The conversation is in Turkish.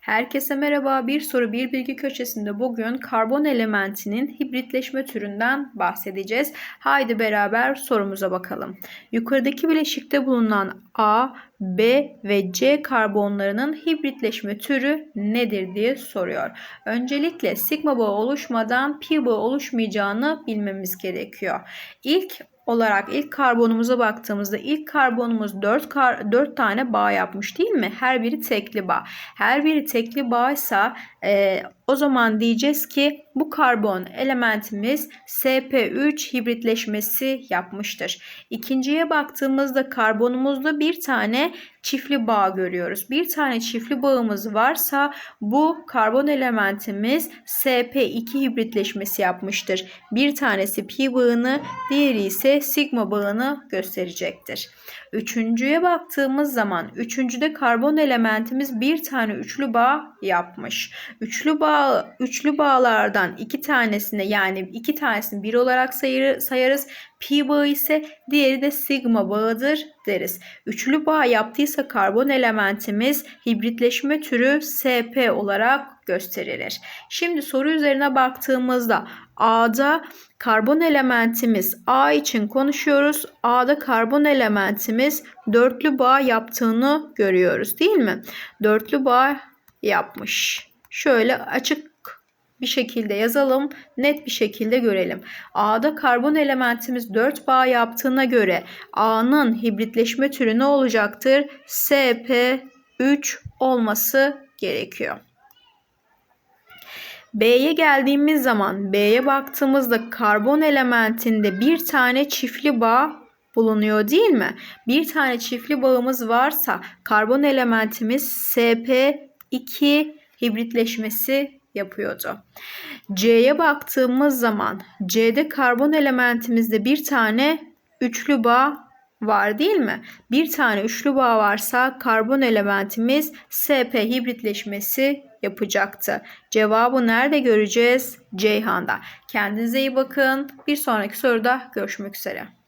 Herkese merhaba. Bir soru bir bilgi köşesinde bugün karbon elementinin hibritleşme türünden bahsedeceğiz. Haydi beraber sorumuza bakalım. Yukarıdaki bileşikte bulunan A, B ve C karbonlarının hibritleşme türü nedir diye soruyor. Öncelikle sigma bağı oluşmadan pi bağı oluşmayacağını bilmemiz gerekiyor. İlk olarak ilk karbonumuza baktığımızda ilk karbonumuz 4, kar, 4 tane bağ yapmış değil mi? Her biri tekli bağ. Her biri tekli bağ e, o zaman diyeceğiz ki bu karbon elementimiz sp3 hibritleşmesi yapmıştır. İkinciye baktığımızda karbonumuzda bir tane çiftli bağ görüyoruz. Bir tane çiftli bağımız varsa bu karbon elementimiz sp2 hibritleşmesi yapmıştır. Bir tanesi pi bağını, diğeri ise sigma bağını gösterecektir. Üçüncüye baktığımız zaman üçüncüde karbon elementimiz bir tane üçlü bağ yapmış. Üçlü bağ üçlü bağlardan iki tanesine yani iki tanesini bir olarak sayır, sayarız. Pi bağı ise diğeri de sigma bağıdır deriz. Üçlü bağ yaptıysa karbon elementimiz hibritleşme türü sp olarak gösterilir. Şimdi soru üzerine baktığımızda A'da karbon elementimiz A için konuşuyoruz. A'da karbon elementimiz dörtlü bağ yaptığını görüyoruz değil mi? Dörtlü bağ yapmış. Şöyle açık bir şekilde yazalım, net bir şekilde görelim. A'da karbon elementimiz 4 bağ yaptığına göre A'nın hibritleşme türü ne olacaktır? SP3 olması gerekiyor. B'ye geldiğimiz zaman B'ye baktığımızda karbon elementinde bir tane çiftli bağ bulunuyor değil mi? Bir tane çiftli bağımız varsa karbon elementimiz SP2 hibritleşmesi yapıyordu. C'ye baktığımız zaman C'de karbon elementimizde bir tane üçlü bağ var değil mi? Bir tane üçlü bağ varsa karbon elementimiz sp hibritleşmesi yapacaktı. Cevabı nerede göreceğiz? Ceyhan'da. Kendinize iyi bakın. Bir sonraki soruda görüşmek üzere.